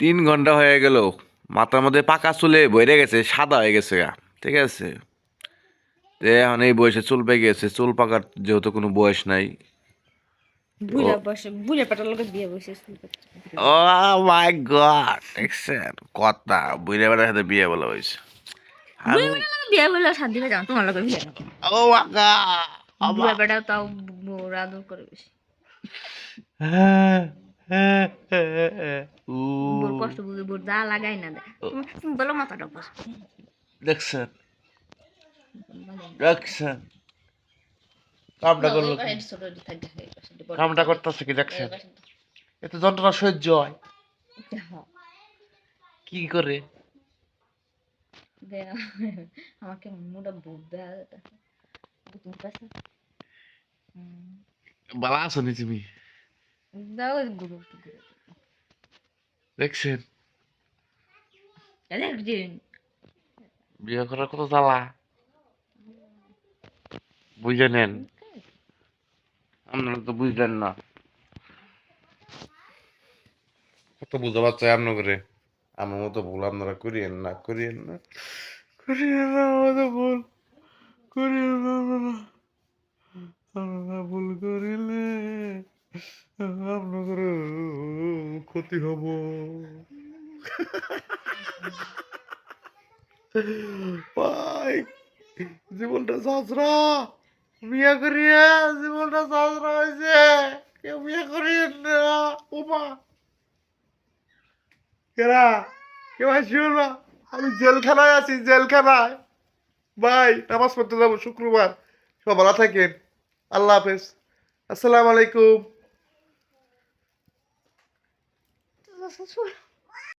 তিন ঘণ্টা হয়ে গেল। মাথার মধ্যে পাকা চুলে বইরে গেছে সাদা হয়ে গেছে গা। ঠিক আছে? যে এখন এই বয়সে চুল পেয়ে গেছে চুল পাকার যেহেতু কোনো বয়স নাই। ও মাই গড দেখছেন? কথা বুড়ে বেড়ার সাথে বিয়ে বলা হয়েছে। বুড়া পেটার লোকে বিয়ে বলে শান্তি পেয়ে যাও তোমার লোকে বিয়ে ও বুড়া তাও বুড়া করে বেশি। বুড় কষ্ট বুঝে বুড় দা লাগাই না দেয় তুমি- তুমি বলো মাথাটা বস দেখছেন? দেখছেন? কামটা করল কামটা করতেছে কি দেখছেন? এত যন্ত্রণা সহ্য হয়। কি করে? আমাকে দেওয়া তুমি কাছে বালা আছো নি তুমি? দাও গুরু দেখছেন? একদিন বিয়ে করার কত জ্বালা? বুঝে নেন। আপনারা তো বুঝলেন না। কত বুঝা পাচ্ছে আপনার করে আমার মতো ভুল আপনারা করিয়েন না করিয়েন না করিয়েন না আমার ভুল করিয়েন না আপনারা। ভুল করিলে আপনাদের ক্ষতি হব। ভাই, জীবনটা সাজরা। বিয়ে করিয়ে জীবনটা সাজরা হয়েছে কেউ বিয়ে করিয়ে না। ওমা। কেরা কেউ আসিও না। আমি জেলখানায় আছি, জেলখানায়। ভাই, নামাজ পড়তে যাব শুক্রবার। সব ভালো থাকেন। আল্লাহ হাফেজ। আসসালামু আলাইকুম। 我说错了。